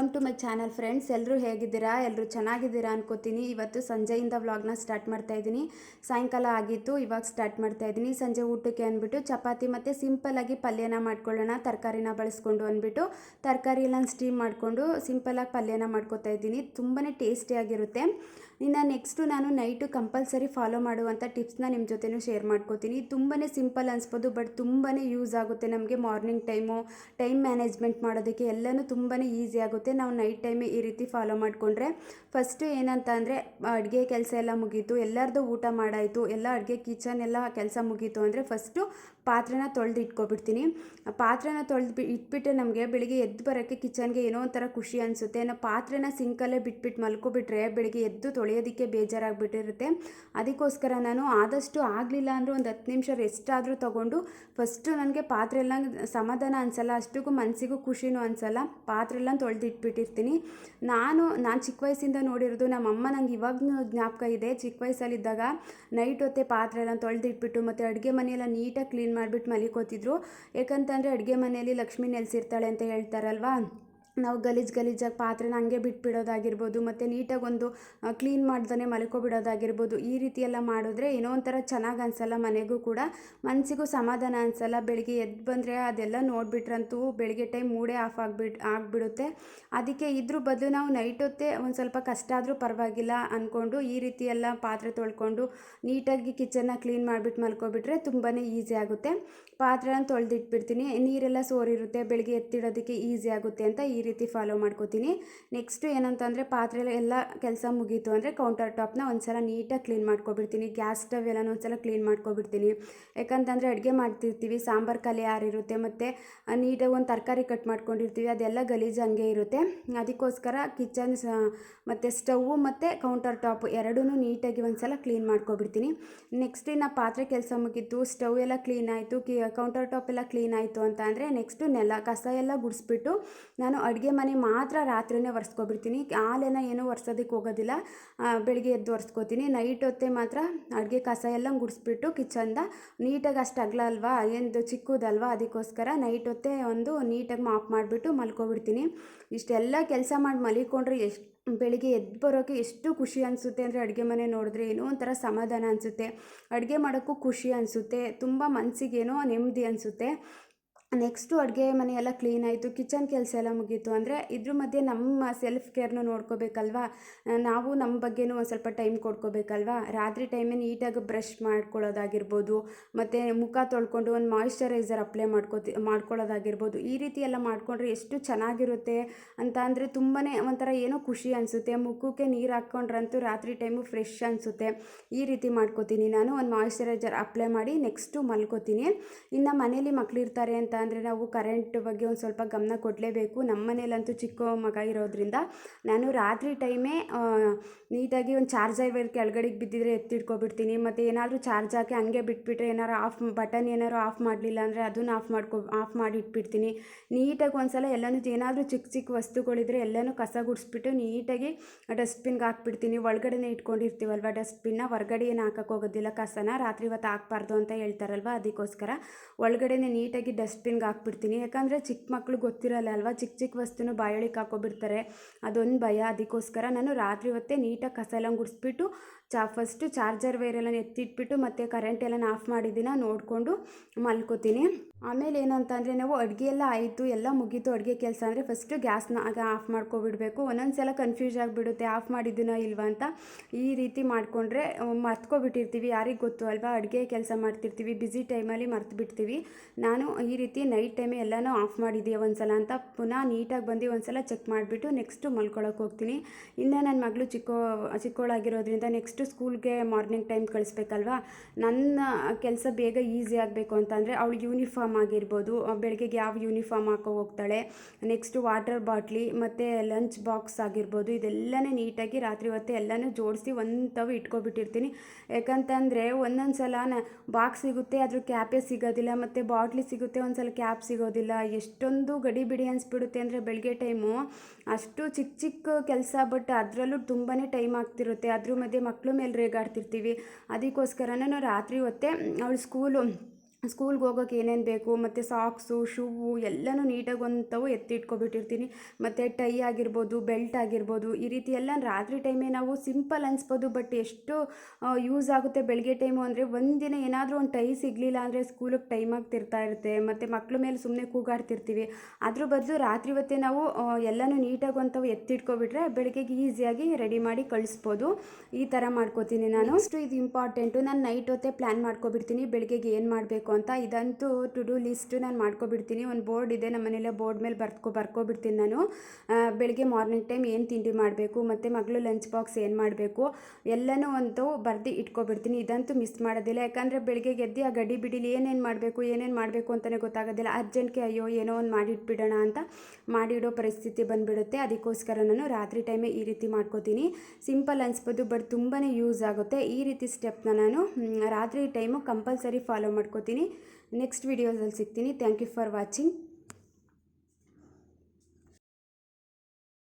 Welcome to my channel friends ಎಲ್ಲರೂ ಹೇಗಿದ್ದೀರಾ? ಎಲ್ಲರೂ ಚೆನ್ನಾಗಿದ್ದೀರಾ ಅನ್ಕೋತೀನಿ. ಇವತ್ತು ಸಂಜೆಯಿಂದ ವ್ಲಾಗ್ನ ಸ್ಟಾರ್ಟ್ ಮಾಡ್ತಾ ಇದ್ದೀನಿ. ಸಾಯಂಕಾಲ ಆಗಿತ್ತು, ಇವಾಗ ಸ್ಟಾರ್ಟ್ ಮಾಡ್ತಾ ಇದ್ದೀನಿ. ಸಂಜೆ ಊಟಕ್ಕೆ ಅಂದ್ಬಿಟ್ಟು ಚಪಾತಿ ಮತ್ತು ಸಿಂಪಲ್ಲಾಗಿ ಪಲ್ಯನ ಮಾಡ್ಕೊಳ್ಳೋಣ. ತರಕಾರಿನ ಬಳಸ್ಕೊಂಡು ಅಂದ್ಬಿಟ್ಟು ತರಕಾರಿ ಎಲ್ಲ ಸ್ಟೀಮ್ ಮಾಡಿಕೊಂಡು ಸಿಂಪಲಾಗಿ ಪಲ್ಯನ ಮಾಡ್ಕೊತಾ ಇದ್ದೀನಿ. ತುಂಬಾ ಟೇಸ್ಟಿಯಾಗಿರುತ್ತೆ ಇನ್ನು ನೆಕ್ಸ್ಟು ನಾನು ನೈಟು ಕಂಪಲ್ಸರಿ ಫಾಲೋ ಮಾಡುವಂಥ ಟಿಪ್ಸ್ನ ನಿಮ್ಮ ಜೊತೆನೂ ಶೇರ್ ಮಾಡ್ಕೋತೀನಿ. ತುಂಬಾ ಸಿಂಪಲ್ ಅನ್ಸ್ಬೋದು, ಬಟ್ ತುಂಬಾ ಯೂಸ್ ಆಗುತ್ತೆ ನಮಗೆ ಮಾರ್ನಿಂಗ್ ಟೈಮು, ಟೈಮ್ ಮ್ಯಾನೇಜ್ಮೆಂಟ್ ಮಾಡೋದಕ್ಕೆ ಎಲ್ಲನೂ ತುಂಬಾ ಈಸಿ ಆಗುತ್ತೆ. ನಾವು ನೈಟ್ ಟೈಮೇ ಈ ರೀತಿ ಫಾಲೋ ಮಾಡಿಕೊಂಡ್ರೆ ಫಸ್ಟು ಏನಂತ ಅಂದರೆ, ಅಡುಗೆ ಕೆಲಸ ಎಲ್ಲ ಮುಗೀತು, ಎಲ್ಲರದು ಊಟ ಮಾಡಾಯಿತು, ಎಲ್ಲ ಅಡುಗೆ ಕಿಚನ್ ಎಲ್ಲ ಕೆಲಸ ಮುಗೀತು ಅಂದರೆ ಫಸ್ಟು ಪಾತ್ರೆನ ತೊಳೆದು ಇಟ್ಕೊಬಿಡ್ತೀನಿ. ಪಾತ್ರೆನ ತೊಳೆದು ಬಿ, ಇಟ್ಬಿಟ್ಟು ನಮಗೆ ಬೆಳಿಗ್ಗೆ ಎದ್ದು ಬರೋಕ್ಕೆ ಕಿಚನ್ಗೆ ಏನೋ ಒಂಥರ ಖುಷಿ ಅನಿಸುತ್ತೆ. ನಾವು ಪಾತ್ರೆನ ಸಿಂಕಲ್ಲೇ ಬಿಟ್ಬಿಟ್ಟು ಮಲ್ಕೊಬಿಟ್ರೆ ಬೆಳಿಗ್ಗೆ ಎದ್ದು ತೊಳೆಯೋದಕ್ಕೆ ಬೇಜಾರಾಗ್ಬಿಟ್ಟಿರುತ್ತೆ. ಅದಕ್ಕೋಸ್ಕರ ನಾನು ಆದಷ್ಟು ಆಗಲಿಲ್ಲ ಅಂದರೆ ಒಂದು ಹತ್ತು ನಿಮಿಷ ರೆಸ್ಟ್ ಆದರೂ ತೊಗೊಂಡು ಫಸ್ಟು ನನಗೆ ಪಾತ್ರೆ ಎಲ್ಲ ಸಮಾಧಾನ ಅನಿಸಲ್ಲ, ಅಷ್ಟಕ್ಕೂ ಮನಸ್ಸಿಗೂ ಖುಷಿನೂ ಅನಿಸಲ್ಲ ಪಾತ್ರೆ ಎಲ್ಲ ತೊಳೆದಿಟ್ಬಿಟ್ಟಿರ್ತೀನಿ. ನಾನು ನಾನು ಚಿಕ್ಕ ವಯಸ್ಸಿಂದ ನೋಡಿರೋದು ನಮ್ಮಮ್ಮ ನಂಗೆ ಇವಾಗೂ ಜ್ಞಾಪಕ ಇದೆ. ಚಿಕ್ಕ ವಯಸ್ಸಲ್ಲಿದ್ದಾಗ ನೈಟ್ ಹೊತ್ತೆ ಪಾತ್ರೆ ಎಲ್ಲ ತೊಳೆದಿಟ್ಬಿಟ್ಟು ಮತ್ತು ಅಡುಗೆ ಮನೆಯೆಲ್ಲ ನೀಟಾಗಿ ಕ್ಲೀನ್ ಮಾಡಿಬಿಟ್ಟು ಮಲಿಕೋತಿದ್ರು. ಯಾಕಂತಂದರೆ ಅಡುಗೆ ಮನೆಯಲ್ಲಿ ಲಕ್ಷ್ಮಿ ನೆಲೆಸಿರ್ತಾಳೆ ಅಂತ ಹೇಳ್ತಾರಲ್ವಾ? ನಾವು ಗಲೀಜು ಗಲೀಜಾಗಿ ಪಾತ್ರೆನ ಹಂಗೆ ಬಿಟ್ಬಿಡೋದಾಗಿರ್ಬೋದು, ಮತ್ತು ನೀಟಾಗಿ ಒಂದು ಕ್ಲೀನ್ ಮಾಡ್ದೇ ಮಲ್ಕೊಬಿಡೋದಾಗಿರ್ಬೋದು, ಈ ರೀತಿ ಎಲ್ಲ ಮಾಡಿದ್ರೆ ಏನೋ ಒಂಥರ ಚೆನ್ನಾಗಿ ಅನಿಸಲ್ಲ ಮನೆಗೂ ಕೂಡ. ಮನಸ್ಸಿಗೂ ಸಮಾಧಾನ ಅನಿಸಲ್ಲ. ಬೆಳಿಗ್ಗೆ ಎದ್ದು ಬಂದರೆ ಅದೆಲ್ಲ ನೋಡಿಬಿಟ್ರಂತೂ ಬೆಳಿಗ್ಗೆ ಟೈಮ್ ಮೂಡೇ ಆಫ್ ಆಗಿಬಿಟ್ಟು ಆಗಿಬಿಡುತ್ತೆ. ಅದಕ್ಕೆ ಇದ್ರ ಬದಲು ನಾವು ನೈಟ್ ಹೊತ್ತೇ ಒಂದು ಸ್ವಲ್ಪ ಕಷ್ಟ ಆದರೂ ಪರವಾಗಿಲ್ಲ ಅಂದ್ಕೊಂಡು ಈ ರೀತಿ ಎಲ್ಲ ಪಾತ್ರೆ ತೊಳ್ಕೊಂಡು ನೀಟಾಗಿ ಕಿಚನ್ನ ಕ್ಲೀನ್ ಮಾಡಿಬಿಟ್ಟು ಮಲ್ಕೊಬಿಟ್ರೆ ತುಂಬಾ ಈಸಿ ಆಗುತ್ತೆ. ಪಾತ್ರೆನ ತೊಳೆದಿಟ್ಬಿಡ್ತೀನಿ. ನೀರೆಲ್ಲ ಸೋರಿರುತ್ತೆ. ಬೆಳಿಗ್ಗೆ ಎತ್ತಿಡೋದಕ್ಕೆ ಈಸಿ ಆಗುತ್ತೆ ಅಂತ ಈ ರೀತಿ ಫಾಲೋ ಮಾಡ್ಕೋತೀನಿ. ನೆಕ್ಸ್ಟು ಏನಂತಂದರೆ ಪಾತ್ರೆ ಎಲ್ಲ ಕೆಲಸ ಮುಗೀತು ಅಂದರೆ ಕೌಂಟರ್ ಟಾಪ್ನ ಒಂದ್ಸಲ ನೀಟಾಗಿ ಕ್ಲೀನ್ ಮಾಡ್ಕೊಬಿಡ್ತೀನಿ. ಗ್ಯಾಸ್ ಸ್ಟವ್ ಎಲ್ಲ ಒಂದ್ಸಲ ಕ್ಲೀನ್ ಮಾಡ್ಕೊಬಿಡ್ತೀನಿ. ಯಾಕಂತಂದರೆ ಅಡುಗೆ ಮಾಡ್ತಿರ್ತೀವಿ, ಸಾಂಬಾರು ಕಲೆ ಯಾರಿರುತ್ತೆ ಮತ್ತು ನೀಟಾಗಿ ಒಂದು ತರಕಾರಿ ಕಟ್ ಮಾಡ್ಕೊಂಡಿರ್ತೀವಿ, ಅದೆಲ್ಲ ಗಲೀಜು ಹಂಗೆ ಇರುತ್ತೆ. ಅದಕ್ಕೋಸ್ಕರ ಕಿಚನ್ ಮತ್ತು ಸ್ಟವ್ವು ಮತ್ತು ಕೌಂಟರ್ ಟಾಪ್ ಎರಡೂ ನೀಟಾಗಿ ಒಂದ್ಸಲ ಕ್ಲೀನ್ ಮಾಡ್ಕೊಬಿಡ್ತೀನಿ. ನೆಕ್ಸ್ಟ್ ಇನ್ನು ಪಾತ್ರೆ ಕೆಲಸ ಮುಗೀತು ಸ್ಟವ್ ಎಲ್ಲ ಕ್ಲೀನ್ ಆಯಿತು ಕೌಂಟರ್ ಟಾಪ್ ಎಲ್ಲ ಕ್ಲೀನ್ ಆಯಿತು ಅಂತ ಅಂದರೆ ನೆಕ್ಸ್ಟು ನೆಲ, ಕಸ ಎಲ್ಲ ಗುಡಿಸ್ಬಿಟ್ಟು ನಾನು ಅಡುಗೆ ಮನೆ ಮಾತ್ರ ರಾತ್ರಿನೇ ಒರೆಸ್ಕೊಬಿಡ್ತೀನಿ. ಹಾಲೆಲ್ಲ ಏನೂ ಒರೆಸೋದಕ್ಕೆ ಹೋಗೋದಿಲ್ಲ. ಬೆಳಿಗ್ಗೆ ಎದ್ದು ಒರೆಸ್ಕೋತೀನಿ. ನೈಟ್ ಹೊತ್ತೆ ಮಾತ್ರ ಅಡುಗೆ ಕಸ ಎಲ್ಲ ಗುಡಿಸ್ಬಿಟ್ಟು ಕಿಚನ್ದ ನೀಟಾಗಿ ಅಷ್ಟು ಅಗಲ ಅಲ್ವಾ ಎಂದು ಚಿಕ್ಕದಲ್ವಾ ಅದಕ್ಕೋಸ್ಕರ ನೈಟ್ ಹೊತ್ತೆ ಒಂದು ನೀಟಾಗಿ ಮಾಪ್ ಮಾಡಿಬಿಟ್ಟು ಮಲ್ಕೊಬಿಡ್ತೀನಿ. ಇಷ್ಟೆಲ್ಲ ಕೆಲಸ ಮಾಡಿ ಮಲಿಕೊಂಡ್ರೆ ಎಷ್ಟು, ಬೆಳಿಗ್ಗೆ ಎದ್ದು ಬರೋಕ್ಕೆ ಎಷ್ಟು ಖುಷಿ ಅನಿಸುತ್ತೆ ಅಂದರೆ ಅಡುಗೆ ಮನೆ ನೋಡಿದ್ರೆ ಏನೋ ಒಂಥರ ಸಮಾಧಾನ ಅನಿಸುತ್ತೆ. ಅಡುಗೆ ಮಾಡೋಕ್ಕೂ ಖುಷಿ ಅನಿಸುತ್ತೆ. ತುಂಬ ಮನಸ್ಸಿಗೇನೋ ನೆಮ್ಮದಿ ಅನಿಸುತ್ತೆ. ನೆಕ್ಸ್ಟು ಅಡುಗೆ ಮನೆ ಎಲ್ಲ ಕ್ಲೀನ್ ಆಯಿತು, ಕಿಚನ್ ಕೆಲಸ ಎಲ್ಲ ಮುಗೀತು ಅಂದರೆ ಇದ್ರ ಮಧ್ಯೆ ನಮ್ಮ ಸೆಲ್ಫ್ ಕೇರ್ನೂ ನೋಡ್ಕೋಬೇಕಲ್ವಾ? ನಾವು ನಮ್ಮ ಬಗ್ಗೆನೂ ಒಂದು ಸ್ವಲ್ಪ ಟೈಮ್ ಕೊಡ್ಕೋಬೇಕಲ್ವಾ? ರಾತ್ರಿ ಟೈಮೇ ನೀಟಾಗಿ ಬ್ರಷ್ ಮಾಡ್ಕೊಳ್ಳೋದಾಗಿರ್ಬೋದು, ಮತ್ತು ಮುಖ ತೊಳ್ಕೊಂಡು ಒಂದು ಮಾಯಿಶ್ಚರೈಸರ್ ಅಪ್ಲೈ ಮಾಡ್ಕೋತಿ, ಮಾಡ್ಕೊಳ್ಳೋದಾಗಿರ್ಬೋದು, ಈ ರೀತಿ ಎಲ್ಲ ಮಾಡಿಕೊಂಡ್ರೆ ಎಷ್ಟು ಚೆನ್ನಾಗಿರುತ್ತೆ ಅಂತ ಅಂದರೆ ತುಂಬಾ ಒಂಥರ ಏನೋ ಖುಷಿ ಅನಿಸುತ್ತೆ. ಮುಖಕ್ಕೆ ನೀರು ಹಾಕ್ಕೊಂಡ್ರಂತೂ ರಾತ್ರಿ ಟೈಮು ಫ್ರೆಶ್ ಅನಿಸುತ್ತೆ. ಈ ರೀತಿ ಮಾಡ್ಕೋತೀನಿ. ನಾನು ಒಂದು ಮಾಯಿಶ್ಚರೈಸರ್ ಅಪ್ಲೈ ಮಾಡಿ ನೆಕ್ಸ್ಟು ಮಲ್ಕೋತೀನಿ. ಇನ್ನು ಮನೇಲಿ ಮಕ್ಕಳಿರ್ತಾರೆ ಅಂತ ಅಂದರೆ ನಾವು ಕರೆಂಟ್ ಬಗ್ಗೆ ಒಂದು ಸ್ವಲ್ಪ ಗಮನ ಕೊಡಲೇಬೇಕು. ನಮ್ಮ ಮನೇಲಂತೂ ಚಿಕ್ಕ ಮಗ ಇರೋದ್ರಿಂದ ನಾನು ರಾತ್ರಿ ಟೈಮೇ ನೀಟಾಗಿ ಒಂದು ಚಾರ್ಜರ್ ವೈರ್ ಕೆಳಗಡೆಗೆ ಬಿದ್ದಿದ್ರೆ ಎತ್ತಿಟ್ಕೊಬಿಡ್ತೀನಿ. ಮತ್ತು ಏನಾದರೂ ಚಾರ್ಜ್ ಹಾಕಿ ಹಂಗೆ ಬಿಟ್ಬಿಟ್ರೆ ಏನಾರು ಆಫ್ ಬಟನ್ ಏನಾರು ಆಫ್ ಮಾಡಲಿಲ್ಲ ಅಂದರೆ ಅದನ್ನು ಆಫ್ ಮಾಡ್ಕೊ ಆಫ್ ಮಾಡಿ ಇಟ್ಬಿಡ್ತೀನಿ. ನೀಟಾಗಿ ಒಂದ್ಸಲ ಎಲ್ಲನೂ ಏನಾದರೂ ಚಿಕ್ಕ ಚಿಕ್ಕ ವಸ್ತುಗಳಿದ್ರೆ ಎಲ್ಲನೂ ಕಸ ಗುಡಿಸ್ಬಿಟ್ಟು ನೀಟಾಗಿ ಡಸ್ಟ್ಬಿನ್ಗೆ ಹಾಕ್ಬಿಡ್ತೀನಿ. ಒಳಗಡೆನೇ ಇಟ್ಕೊಂಡಿರ್ತೀವಲ್ವ ಡಸ್ಟ್ಬಿನ್ನ ಹೊರಗಡೆ ಏನು ಹಾಕೋಕ್ಕೋಗೋದಿಲ್ಲ ಕಸನ ರಾತ್ರಿ ಹೊತ್ತು ಹಾಕ್ಬಾರ್ದು ಅಂತ ಹೇಳ್ತಾರಲ್ವ? ಅದಕ್ಕೋಸ್ಕರ ಒಳಗಡೆನೇ ನೀಟಾಗಿ ಡಸ್ಟ್ಬಿನ್ಗೆ ಹಾಕ್ಬಿಡ್ತೀನಿ. ಯಾಕಂದರೆ ಚಿಕ್ಕ ಮಕ್ಕಳು ಗೊತ್ತಿರಲ್ಲ ಅಲ್ವಾ? ಚಿಕ್ಕ ಚಿಕ್ಕ ವಸ್ತುನೂ ಬಾಯೊಳಗೆ ಹಾಕೋಬಿಡ್ತಾರೆ. ಅದೊಂದು ಭಯ. ಅದಕ್ಕೋಸ್ಕರ ನಾನು ರಾತ್ರಿ ಹೊತ್ತೇ ನೀಟಾಗಿ ಕಸ ಎಲ್ಲ ಗುಡಿಸ್ಬಿಟ್ಟು ಚಾ ಫಸ್ಟು ಚಾರ್ಜರ್ ವೈರೆಲ್ಲ ಎತ್ತಿಟ್ಬಿಟ್ಟು ಮತ್ತು ಕರೆಂಟ್ ಎಲ್ಲ ಆಫ್ ಮಾಡಿದ್ದೀನ ನೋಡಿಕೊಂಡು ಮಲ್ಕೋತೀನಿ. ಆಮೇಲೆ ಏನಂತಂದರೆ ನಾವು ಅಡುಗೆ ಎಲ್ಲ ಆಯಿತು, ಎಲ್ಲ ಮುಗೀತು. ಅಡುಗೆ ಕೆಲಸ ಅಂದರೆ ಫಸ್ಟು ಗ್ಯಾಸ್ನ ಆಗ ಆಫ್ ಮಾಡ್ಕೊಬಿಡಬೇಕು. ಒಂದೊಂದು ಸಲ ಕನ್ಫ್ಯೂಸ್ ಆಗಿಬಿಡುತ್ತೆ ಆಫ್ ಮಾಡಿದ್ದೀನೋ ಇಲ್ವಾ ಅಂತ. ಈ ರೀತಿ ಮಾಡಿಕೊಂಡ್ರೆ ಮರ್ತ್ಕೊಬಿಟ್ಟಿರ್ತೀವಿ. ಯಾರಿಗೆ ಗೊತ್ತು ಅಲ್ವಾ? ಅಡುಗೆ ಕೆಲಸ ಮಾಡ್ತಿರ್ತೀವಿ ಬ್ಯುಸಿ ಟೈಮಲ್ಲಿ ಮರ್ತು ಬಿಡ್ತೀವಿ ನಾನು ಈ ರೀತಿ ನೈಟ್ ಟೈಮೆ ಎಲ್ಲನೂ ಆಫ್ ಮಾಡಿದ್ದೀವಿ ಒಂದು ಸಲ ಅಂತ ಪುನಃ ನೀಟಾಗಿ ಬಂದು ಒಂದು ಸಲ ಚೆಕ್ ಮಾಡಿಬಿಟ್ಟು ನೆಕ್ಸ್ಟು ಮಲ್ಕೊಳಕ್ಕೆ ಹೋಗ್ತೀನಿ. ಇನ್ನು ನನ್ನ ಮಗಳು ಚಿಕ್ಕೋ, ಚಿಕ್ಕೋಳಾಗಿರೋದ್ರಿಂದ ನೆಕ್ಸ್ಟು ಸ್ಕೂಲ್ಗೆ ಮಾರ್ನಿಂಗ್ ಟೈಮ್ ಕಳಿಸ್ಬೇಕಲ್ವಾ? ನನ್ನ ಕೆಲಸ ಬೇಗ ಈಸಿ ಆಗಬೇಕು ಅಂತಂದರೆ ಅವಳು ಯೂನಿಫಾರ್ಮ್ ಆಗಿರ್ಬೋದು ಬೆಳಗ್ಗೆಗೆ ಯಾವ ಯೂನಿಫಾರ್ಮ್ ಹಾಕೋ ಹೋಗ್ತಾಳೆ, ನೆಕ್ಸ್ಟು ವಾಟರ್ ಬಾಟ್ಲಿ ಮತ್ತು ಲಂಚ್ ಬಾಕ್ಸ್ ಆಗಿರ್ಬೋದು, ಇದೆಲ್ಲನೇ ನೀಟಾಗಿ ರಾತ್ರಿ ಹೊತ್ತು ಎಲ್ಲನೂ ಜೋಡಿಸಿ ಒಂದು ತವ ಇಟ್ಕೊಬಿಟ್ಟಿರ್ತೀನಿ. ಯಾಕಂತಂದರೆ ಒಂದೊಂದು ಸಲ ಬಾಕ್ಸ್ ಸಿಗುತ್ತೆ, ಅದ್ರ ಕ್ಯಾಪೇ ಸಿಗೋದಿಲ್ಲ, ಮತ್ತು ಬಾಟ್ಲಿ ಸಿಗುತ್ತೆ ಒಂದು ಸಲ ಕ್ಯಾಪ್ ಸಿಗೋದಿಲ್ಲ. ಎಷ್ಟೊಂದು ಗಡಿ ಬಿಡಿ ಅನಿಸ್ಬಿಡುತ್ತೆ ಅಂದರೆ ಬೆಳಗ್ಗೆ ಟೈಮು. ಅಷ್ಟು ಚಿಕ್ಕ ಚಿಕ್ಕ ಕೆಲಸ, ಬಟ್ ಅದರಲ್ಲೂ ತುಂಬಾ ಟೈಮ್ ಆಗ್ತಿರುತ್ತೆ. ಅದ್ರ ಮಧ್ಯೆ ಮಕ್ಕಳು ಮೇಲೆ ರೇಗಾಡ್ತಿರ್ತೀವಿ. ಅದಕ್ಕೋಸ್ಕರನೇ ನಾವು ರಾತ್ರಿ ಹೊತ್ತೆ ಅವಳು ಸ್ಕೂಲು ಸ್ಕೂಲ್ಗೆ ಹೋಗೋಕೆ ಏನೇನು ಬೇಕು, ಮತ್ತು ಸಾಕ್ಸು, ಶೂವು ಎಲ್ಲನೂ ನೀಟಾಗಿ ಎತ್ತಿ ಎತ್ತಿಟ್ಕೊಬಿಟ್ಟಿರ್ತೀನಿ. ಮತ್ತು ಟೈ ಆಗಿರ್ಬೋದು, ಬೆಲ್ಟ್ ಆಗಿರ್ಬೋದು, ಈ ರೀತಿ ಎಲ್ಲ ರಾತ್ರಿ ಟೈಮೇ ನಾವು ಸಿಂಪಲ್ ಅನಿಸ್ಬೋದು, ಬಟ್ ಎಷ್ಟು ಯೂಸ್ ಆಗುತ್ತೆ ಬೆಳಗ್ಗೆ ಟೈಮು ಅಂದರೆ ಒಂದಿನ ಏನಾದರೂ ಒಂದು ಟೈ ಸಿಗಲಿಲ್ಲ ಅಂದರೆ ಸ್ಕೂಲಿಗೆ ಟೈಮ್ ಆಗ್ತಿರ್ತಾ ಇರುತ್ತೆ. ಮತ್ತು ಮಕ್ಳ ಮೇಲೆ ಸುಮ್ಮನೆ ಕೂಗಾಡ್ತಿರ್ತೀವಿ. ಅದ್ರ ಬದಲು ರಾತ್ರಿ ಹೊತ್ತೆ ನಾವು ಎಲ್ಲನೂ ನೀಟಾಗಿ ಒಂತವು ಎತ್ತಿಟ್ಕೊಬಿಟ್ರೆ ಬೆಳಗ್ಗೆಗೆ ಈಸಿಯಾಗಿ ರೆಡಿ ಮಾಡಿ ಕಳಿಸ್ಬೋದು. ಈ ಥರ ಮಾಡ್ಕೋತೀನಿ ನಾನು. ಅಷ್ಟು ಇದು ಇಂಪಾರ್ಟೆಂಟು ನಾನು ನೈಟ್ ಹೊತ್ತೆ ಪ್ಲ್ಯಾನ್ ಮಾಡ್ಕೊಬಿಡ್ತೀನಿ. ಬೆಳಗ್ಗೆಗೆ ಏನು ಮಾಡಬೇಕು ಅಂತ ಇದಂತೂ ಟು ಡೂ ಲಿಸ್ಟ್ ನಾನು ಮಾಡ್ಕೊಬಿಡ್ತೀನಿ. ಒಂದು ಬೋರ್ಡ್ ಇದೆ ನಮ್ಮ ಮನೇಲೆ ಬೋರ್ಡ್ ಮೇಲೆ ಬರ್ಕೊ ಬರ್ಕೊಬಿಡ್ತೀನಿ ನಾನು. ಬೆಳಗ್ಗೆ ಮಾರ್ನಿಂಗ್ ಟೈಮ್ ಏನು ತಿಂಡಿ ಮಾಡಬೇಕು, ಮತ್ತು ಮಗಳು ಲಂಚ್ ಬಾಕ್ಸ್ ಏನು ಮಾಡಬೇಕು, ಎಲ್ಲನೂ ಅಂತೂ ಬರ್ದು ಇಟ್ಕೊಬಿಡ್ತೀನಿ. ಇದಂತೂ ಮಿಸ್ ಮಾಡೋದಿಲ್ಲ. ಯಾಕಂದರೆ ಬೆಳಗ್ಗೆ ಎದ್ದು ಆ ಗಡಿ ಬಿಡಿಲಿ ಏನೇನು ಮಾಡಬೇಕು ಏನೇನು ಮಾಡಬೇಕು ಅಂತಲೇ ಗೊತ್ತಾಗೋದಿಲ್ಲ. ಅರ್ಜೆಂಟ್ಗೆ ಅಯ್ಯೋ, ಏನೋ ಒಂದು ಮಾಡಿಟ್ಬಿಡೋಣ ಅಂತ ಮಾಡಿಡೋ ಪರಿಸ್ಥಿತಿ ಬಂದುಬಿಡುತ್ತೆ. ಅದಕ್ಕೋಸ್ಕರ ನಾನು ರಾತ್ರಿ ಟೈಮೇ ಈ ರೀತಿ ಮಾಡ್ಕೋತೀನಿ. ಸಿಂಪಲ್ ಅನಿಸ್ಬೋದು ಬಟ್ ತುಂಬಾ ಯೂಸ್ ಆಗುತ್ತೆ. ಈ ರೀತಿ ಸ್ಟೆಪ್ನ ನಾನು ರಾತ್ರಿ ಟೈಮು ಕಂಪಲ್ಸರಿ ಫಾಲೋ ಮಾಡ್ಕೋತೀನಿ. ನೆಕ್ಸ್ಟ್ ವಿಡಿಯೋದಲ್ಲಿ ಸಿಗ್ತೀನಿ. Thank you for watching